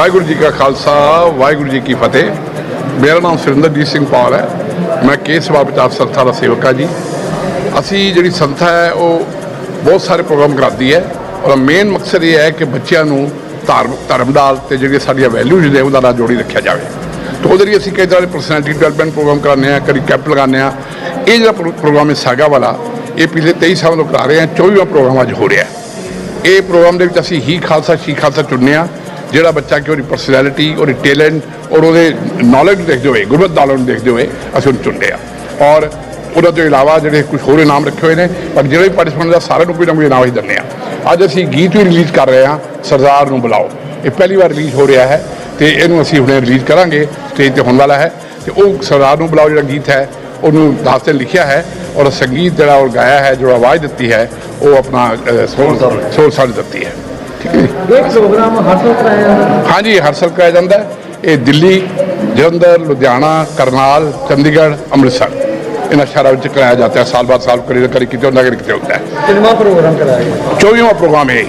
ਵਾਹਿਗੁਰੂ ਜੀ ਕਾ ਖਾਲਸਾ, ਵਾਹਿਗੁਰੂ ਜੀ ਕੀ ਫਤਿਹ। ਮੇਰਾ ਨਾਮ ਸੁਰਿੰਦਰਜੀਤ ਸਿੰਘ ਪਾਲ ਹੈ। ਮੈਂ ਕੇਸ ਸੇਵਾ ਬਚਾਅ ਸੰਸਥਾ ਦਾ ਸੇਵਕ ਹਾਂ ਜੀ। ਅਸੀਂ ਜਿਹੜੀ ਸੰਸਥਾ ਹੈ, ਉਹ ਬਹੁਤ ਸਾਰੇ ਪ੍ਰੋਗਰਾਮ ਕਰਾਉਂਦੀ ਹੈ। ਔਰ ਮੇਨ ਮਕਸਦ ਇਹ ਹੈ ਕਿ ਬੱਚਿਆਂ ਨੂੰ ਧਾਰਮ ਧਰਮ ਨਾਲ ਤੇ ਜਿਹੜੀਆਂ ਸਾਡੀਆਂ ਵੈਲਿਊਜ਼ ਨੇ, ਉਹਨਾਂ ਨਾਲ ਜੋੜੀ ਰੱਖਿਆ ਜਾਵੇ। ਤੇ ਉਹਦੇ ਲਈ ਅਸੀਂ ਕਈ ਤਰ੍ਹਾਂ ਦੇ ਪਰਸਨੈਲਿਟੀ ਡਿਵੈਲਪਮੈਂਟ ਪ੍ਰੋਗਰਾਮ ਕਰਾਉਂਦੇ ਆ ਕਦੀ ਕੈਂਪ ਲਗਾਉਂਦੇ ਆ ਇਹ ਜਿਹੜਾ ਪ੍ਰੋ- ਪ੍ਰੋਗਰਾਮ ਹੈ ਸਾਗਾ ਵਾਲਾ, ਇਹ ਪਿਛਲੇ 23 ਸਾਲ ਤੋਂ ਕਰਾ ਰਹੇ ਹਾਂ 24ਵਾਂ ਪ੍ਰੋਗਰਾਮ ਅੱਜ ਹੋ ਰਿਹਾ ਇਹ ਪ੍ਰੋਗਰਾਮ ਦੇ ਵਿੱਚ ਅਸੀਂ ਹੀ ਖਾਲਸਾ, ਸ਼ੀ ਖਾਲਸਾ ਚੁਣਨੇ ਆ ਜਿਹੜਾ ਬੱਚਾ ਕਿ ਉਹਦੀ ਪਰਸਨੈਲਿਟੀ ਉਹਦੀ ਟੈਲੈਂਟ ਔਰ ਉਹਦੇ ਨੌਲੇਜ ਦੇਖਦੇ ਹੋਏ ਗੁਰਬਤ ਦਾਲਾਂ ਨੂੰ ਦੇਖਦੇ ਹੋਏ ਅਸੀਂ ਉਹਨੂੰ ਚੁਣਦੇ ਆ ਔਰ ਉਹਦੇ ਤੋਂ ਇਲਾਵਾ ਜਿਹੜੇ ਕੁਝ ਹੋਰ ਇਨਾਮ ਰੱਖੇ ਹੋਏ ਨੇ ਪਰ ਜਿਹੜੇ ਵੀ ਪਾਰਟਿਸਪੈਂਟ ਦਾ ਸਾਰਿਆਂ ਨੂੰ ਕੋਈ ਨਾ ਕੋਈ ਇਨਾਮ ਹੀ ਦਿੰਦੇ ਆ ਅੱਜ ਅਸੀਂ ਗੀਤ ਵੀ ਰਿਲੀਜ਼ ਕਰ ਰਹੇ ਹਾਂ ਸਰਦਾਰ ਨੂੰ ਬੁਲਾਓ। ਇਹ ਪਹਿਲੀ ਵਾਰ ਰਿਲੀਜ਼ ਹੋ ਰਿਹਾ ਹੈ ਤੇ ਇਹਨੂੰ ਅਸੀਂ ਹੁਣੇ ਰਿਲੀਜ਼ ਕਰਾਂਗੇ ਸਟੇਜ ਤੇ ਹੋਣ ਵਾਲਾ ਹੈ। ਤੇ ਉਹ ਸਰਦਾਰ ਨੂੰ ਬੁਲਾਓ ਜਿਹੜਾ ਗੀਤ ਹੈ ਉਹਨੂੰ ਦਾਸ ਨੇ ਲਿਖਿਆ ਹੈ ਔਰ ਸੰਗੀਤ ਜਿਹੜਾ ਉਹ ਗਾਇਆ ਹੈ ਜੋ ਆਵਾਜ਼ ਦਿੱਤੀ ਹੈ ਉਹ ਆਪਣਾ ਅ, ਸੋਲ ਸੋਲ ਦਿੱਤੀ ਹੈ। ਠੀਕ ਹੈ ਇਹ ਪ੍ਰੋਗਰਾਮ ਹਰ ਸਾਲ ਕਰਾਇਆ ਜਾਂਦਾ ਹਾਂਜੀ ਹਰ ਸਾਲ ਕਰਾਇਆ ਜਾਂਦਾ ਹੈ। ਇਹ ਦਿੱਲੀ ਜਲੰਧਰ ਲੁਧਿਆਣਾ ਕਰਨਾਲ ਚੰਡੀਗੜ੍ਹ ਅੰਮ੍ਰਿਤਸਰ। ਇਹਨਾਂ ਸ਼ਹਿਰਾਂ ਵਿੱਚ ਕਰਾਇਆ ਜਾਂਦਾ ਹੈ। ਸਾਲ ਬਾਅਦ ਸਾਲ ਕਰੀ ਕਰੀ ਕਿਤੇ ਹੁੰਦਾ ਕਰੀ ਕਿਤੇ ਹੁੰਦਾ ਹੈ। ਕਿੰਨਾ ਪ੍ਰੋਗਰਾਮ ਕਰਾਇਆ ਗਿਆ? 24ਵਾਂ ਪ੍ਰੋਗਰਾਮ ਇਹ।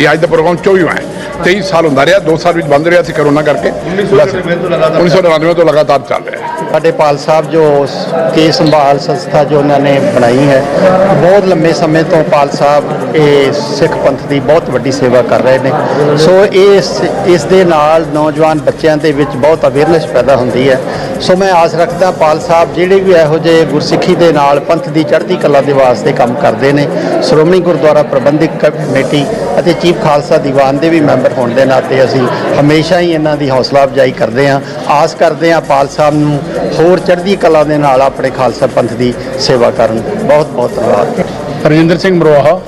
ਇਹ ਅੱਜ ਦਾ ਪ੍ਰੋਗਰਾਮ 24ਵਾਂ ਹੈ। 23 ਸਾਲ ਹੁੰਦਾ ਰਿਹਾ 2 ਸਾਲ ਵਿੱਚ ਬੰਦ ਰਿਹਾ ਸੀ ਕਰੋਨਾ ਕਰਕੇ। 1999 ਤੋਂ ਲਗਾਤਾਰ ਚੱਲ ਰਿਹਾ ਹੈ। ਸਾਡੇ ਪਾਲ ਸਾਹਿਬ ਜੋ ਕੇ ਸੰਭਾਲ ਸੰਸਥਾ ਜੋ ਉਹਨਾਂ ਨੇ ਬਣਾਈ ਹੈ, ਬਹੁਤ ਲੰਮੇ ਸਮੇਂ ਤੋਂ ਪਾਲ ਸਾਹਿਬ ਇਹ ਸਿੱਖ ਪੰਥ ਦੀ ਬਹੁਤ ਵੱਡੀ ਸੇਵਾ ਕਰ ਰਹੇ ਨੇ। ਸੋ ਇਸ ਇਸ ਦੇ ਨਾਲ ਨੌਜਵਾਨ ਬੱਚਿਆਂ ਦੇ ਵਿੱਚ ਬਹੁਤ ਅਵੇਅਰਨੈਸ ਪੈਦਾ ਹੁੰਦੀ ਹੈ। ਸੋ ਮੈਂ ਆਸ ਰੱਖਦਾ ਪਾਲ ਸਾਹਿਬ ਜਿਹੜੇ ਵੀ ਇਹੋ ਜਿਹੇ ਗੁਰਸਿੱਖੀ ਦੇ ਨਾਲ ਪੰਥ ਦੀ ਚੜ੍ਹਦੀ ਕਲਾ ਦੇ ਵਾਸਤੇ ਕੰਮ ਕਰਦੇ ਨੇ, ਸ਼੍ਰੋਮਣੀ ਗੁਰਦੁਆਰਾ ਪ੍ਰਬੰਧਕ ਕਮੇਟੀ ਅਤੇ ਚੀਫ ਖਾਲਸਾ ਦੀਵਾਨ ਦੇ ਵੀ ਮੈਂਬਰ ਹੋਣ ਦੇ ਨਾਤੇ ਅਸੀਂ ਹਮੇਸ਼ਾ ਹੀ ਇਹਨਾਂ ਦੀ ਹੌਸਲਾ ਅਫਜ਼ਾਈ ਕਰਦੇ ਹਾਂ। ਆਸ ਕਰਦੇ ਹਾਂ ਪਾਲ ਸਾਹਿਬ ਨੂੰ ਹੋਰ ਚੜ੍ਹਦੀ ਕਲਾ ਦੇ ਨਾਲ ਆਪਣੇ ਖਾਲਸਾ ਪੰਥ ਦੀ ਸੇਵਾ ਕਰਨ ਬਹੁਤ ਬਹੁਤ ਧੰਨਵਾਦ। ਰਜਿੰਦਰ ਸਿੰਘ ਮਰੋਹਾ,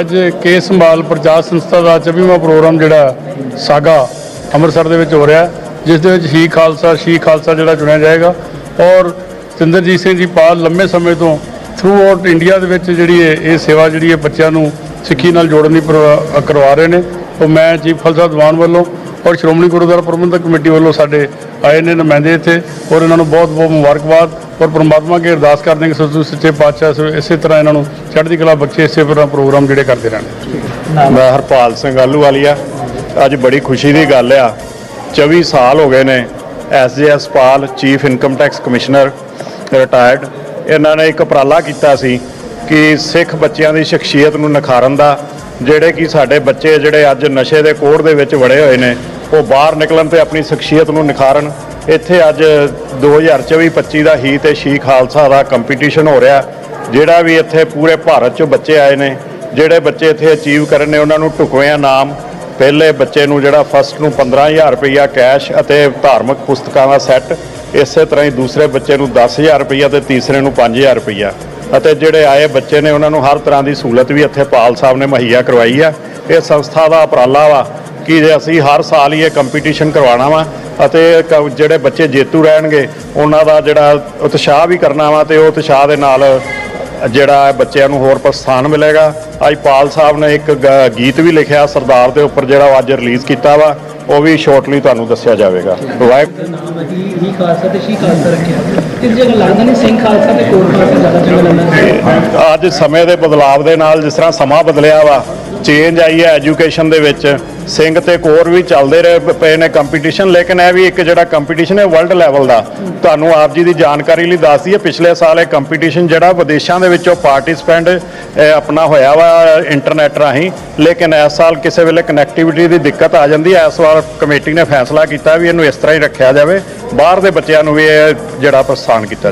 ਅੱਜ ਕੇਸ ਸੰਭਾਲ ਪ੍ਰਚਾਰ ਸੰਸਥਾ ਦਾ 24ਵਾਂ ਪ੍ਰੋਗਰਾਮ ਜਿਹੜਾ ਸਾਗਾ ਅੰਮ੍ਰਿਤਸਰ ਦੇ ਵਿੱਚ ਹੋ ਰਿਹਾ ਜਿਸ ਦੇ ਵਿੱਚ ਸ਼ੀ ਖਾਲਸਾ ਸ਼ੀ ਖਾਲਸਾ ਜਿਹੜਾ ਚੁਣਿਆ ਜਾਏਗਾ ਔਰ ਸਤਿੰਦਰਜੀਤ ਸਿੰਘ ਜੀ ਪਾਲ ਲੰਮੇ ਸਮੇਂ ਤੋਂ ਥਰੂ ਆਊਟ ਇੰਡੀਆ ਦੇ ਵਿੱਚ ਜਿਹੜੀ ਇਹ ਇਹ ਸੇਵਾ ਜਿਹੜੀ ਹੈ ਬੱਚਿਆਂ ਨੂੰ ਸਿੱਖੀ ਨਾਲ ਜੋੜਨ ਦੀ ਪ੍ਰਵਾ- ਕਰਵਾ ਰਹੇ ਨੇ। ਉਹ ਮੈਂ ਚੀਫ ਖਾਲਸਾ ਦੀਵਾਨ ਵੱਲੋਂ ਔਰ ਸ਼੍ਰੋਮਣੀ ਗੁਰਦੁਆਰਾ ਪ੍ਰਬੰਧਕ ਕਮੇਟੀ ਵੱਲੋਂ ਸਾਡੇ ਆਏ ਨੇ ਨੁਮਾਇੰਦੇ ਇੱਥੇ ਔਰ ਇਹਨਾਂ ਨੂੰ ਬਹੁਤ ਬਹੁਤ ਮੁਬਾਰਕਬਾਦ ਔਰ ਪ੍ਰਮਾਤਮਾ ਅੱਗੇ ਅਰਦਾਸ ਕਰਦੇ ਹਾਂ ਕਿ ਸਤਿ ਸੱਚੇ ਪਾਤਸ਼ਾਹ ਸ- ਇਸੇ ਤਰ੍ਹਾਂ ਇਹਨਾਂ ਨੂੰ ਚੜ੍ਹਦੀ ਕਲਾ ਬਖਸ਼ੇ, ਇਸੇ ਤਰ੍ਹਾਂ ਪ੍ਰੋਗਰਾਮ ਜਿਹੜੇ ਕਰਦੇ ਰਹਿਣ। ਮੈਂ ਹਰਪਾਲ ਸਿੰਘ ਆਲੂ ਵਾਲੀਆ ਅੱਜ ਬੜੀ ਖੁਸ਼ੀ ਦੀ ਗੱਲ ਆ। 24 ਸਾਲ ਹੋ ਗਏ ਨੇ SGS Pal, chief income tax commissioner, retired. ਇਹਨਾਂ ਨੇ ਇੱਕ ਉਪਰਾਲਾ ਕੀਤਾ ਸੀ ਕਿ ਸਿੱਖ ਬੱਚਿਆਂ ਦੀ ਸ਼ਖਸੀਅਤ ਨੂੰ ਨਿਖਾਰਨ ਦਾ ਜਿਹੜੇ ਕਿ ਸਾਡੇ ਬੱਚੇ ਜਿਹੜੇ ਅੱਜ ਨਸ਼ੇ ਦੇ ਕੋੜ ਦੇ ਵਿੱਚ ਵੜੇ ਹੋਏ ਨੇ, ਉਹ ਬਾਹਰ ਨਿਕਲਣ ਤੇ ਆਪਣੀ ਸ਼ਖਸੀਅਤ ਨੂੰ ਨਿਖਾਰਨ। ਇੱਥੇ ਅੱਜ 2024-25 ਦਾ ਹੀ ਤੇ ਸ਼ੀ ਖਾਲਸਾ ਦਾ ਕੰਪੀਟੀਸ਼ਨ ਹੋ ਰਿਹਾ, ਜਿਹੜਾ ਵੀ ਇੱਥੇ ਪੂਰੇ ਭਾਰਤ ਚੋਂ ਬੱਚੇ ਆਏ ਨੇ। ਜਿਹੜੇ ਬੱਚੇ ਇੱਥੇ ਅਚੀਵ ਕਰਨ ਨੇ, ਉਹਨਾਂ ਨੂੰ ਢੁਕਵੇਂ ਨਾਮ, ਪਹਿਲੇ ਬੱਚੇ ਨੂੰ ਜਿਹੜਾ ਫਸਟ ਨੂੰ 15000 ਰੁਪਈਆ ਕੈਸ਼ ਅਤੇ ਧਾਰਮਿਕ ਪੁਸਤਕਾਂ ਦਾ ਸੈੱਟ ਇਸੇ ਤਰ੍ਹਾਂ ਹੀ ਦੂਸਰੇ ਬੱਚੇ ਨੂੰ 10000 ਰੁਪਈਆ ਤੇ ਤੀਸਰੇ ਨੂੰ 5000 ਰੁਪਈਆ। ਅਤੇ ਜਿਹੜੇ ਆਏ ਬੱਚੇ ਨੇ, ਉਹਨਾਂ ਨੂੰ ਹਰ ਤਰ੍ਹਾਂ ਦੀ ਸਹੂਲਤ ਵੀ ਇੱਥੇ ਪਾਲ ਸਾਹਿਬ ਨੇ ਮੁਹੱਈਆ ਕਰਵਾਈ ਆ। ਇਹ ਸੰਸਥਾ ਦਾ ਉਪਰਾਲਾ ਵਾ ਕਿ ਅਸੀਂ ਹਰ ਸਾਲ ਹੀ ਇਹ ਕੰਪੀਟੀਸ਼ਨ ਕਰਵਾਉਣਾ ਵਾ ਅਤੇ ਕ- ਜਿਹੜੇ ਬੱਚੇ ਜੇਤੂ ਰਹਿਣਗੇ, ਉਹਨਾਂ ਦਾ ਜਿਹੜਾ ਉਤਸ਼ਾਹ ਵੀ ਕਰਨਾ ਵਾ ਤੇ ਉਹ ਉਤਸ਼ਾਹ ਦੇ ਨਾਲ ਜਿਹੜਾ ਬੱਚਿਆਂ ਨੂੰ ਹੋਰ ਪ੍ਰਸਥਾਨ ਮਿਲੇਗਾ। ਅੱਜ ਪਾਲ ਸਾਹਿਬ ਨੇ ਇੱਕ ਗੀਤ ਵੀ ਲਿਖਿਆ ਸਰਦਾਰ ਦੇ ਉੱਪਰ ਜਿਹੜਾ ਅੱਜ ਰਿਲੀਜ਼ ਕੀਤਾ ਵਾ। ਉਹ ਵੀ ਸ਼ੋਰਟਲੀ ਤੁਹਾਨੂੰ ਦੱਸਿਆ ਜਾਵੇਗਾ। ਵਾਹਿਗੁਰੂ ਨਾਮ ਹੈ ਜੀ ਹੀ ਖਾਲਸਾ ਤੇ ਸ਼ੀ ਖਾਲਸਾ ਰੱਖਿਆ ਇਸ ਜਗ੍ਹਾ ਲੱਗਦਾ ਨਹੀਂ ਸਿੰਘ ਖਾਲਸਾ ਤੇ ਕੋਰ ਖਾਲਸਾ ਜ਼ਿਆਦਾ ਚੰਗਾ ਲੱਗਦਾ। ਅੱਜ ਸਮੇਂ ਦੇ ਬਦਲਾਵ ਦੇ ਨਾਲ ਜਿਸ ਤਰ੍ਹਾਂ ਸਮਾਂ ਬਦਲਿਆ ਵਾ ਚੇਂਜ ਆਈ ਹੈ ਐਜੂਕੇਸ਼ਨ ਦੇ ਵਿੱਚ। ਸਿੰਘ ਤੇ ਕੋਰ ਵੀ ਚੱਲਦੇ ਰਹੇ ਪਏ ਨੇ ਕੰਪੀਟੀਸ਼ਨ ਲੇਕਿਨ ਇਹ ਵੀ ਇੱਕ ਜਿਹੜਾ ਕੰਪੀਟੀਸ਼ਨ ਹੈ ਵਰਲਡ ਲੈਵਲ ਦਾ। ਤੁਹਾਨੂੰ ਆਪ ਜੀ ਦੀ ਜਾਣਕਾਰੀ ਲਈ ਦੱਸ ਦਈਏ, ਪਿਛਲੇ ਸਾਲ ਇਹ ਕੰਪੀਟੀਸ਼ਨ ਜਿਹੜਾ ਵਿਦੇਸ਼ਾਂ ਦੇ ਵਿੱਚੋਂ ਪਾਰਟਿਸਪੈਂਟ ਆਪਣਾ ਹੋਇਆ ਵਾ ਇੰਟਰਨੈਟ ਰਾਹੀਂ। ਲੇਕਿਨ ਇਸ ਸਾਲ ਕਿਸੇ ਵੇਲੇ ਕਨੈਕਟੀਵਿਟੀ ਦੀ ਦਿੱਕਤ ਆ ਜਾਂਦੀ ਹੈ। ਇਸ ਵਾਰ ਕਮੇਟੀ ਨੇ ਫੈਸਲਾ ਕੀਤਾ ਵੀ ਇਹਨੂੰ ਇਸ ਤਰ੍ਹਾਂ ਹੀ ਰੱਖਿਆ ਜਾਵੇ। ਬਾਹਰ ਦੇ ਬੱਚਿਆਂ ਨੂੰ ਵੀ ਇਹ ਜਿਹੜਾ ਪ੍ਰਸਥਾਨ ਕੀਤਾ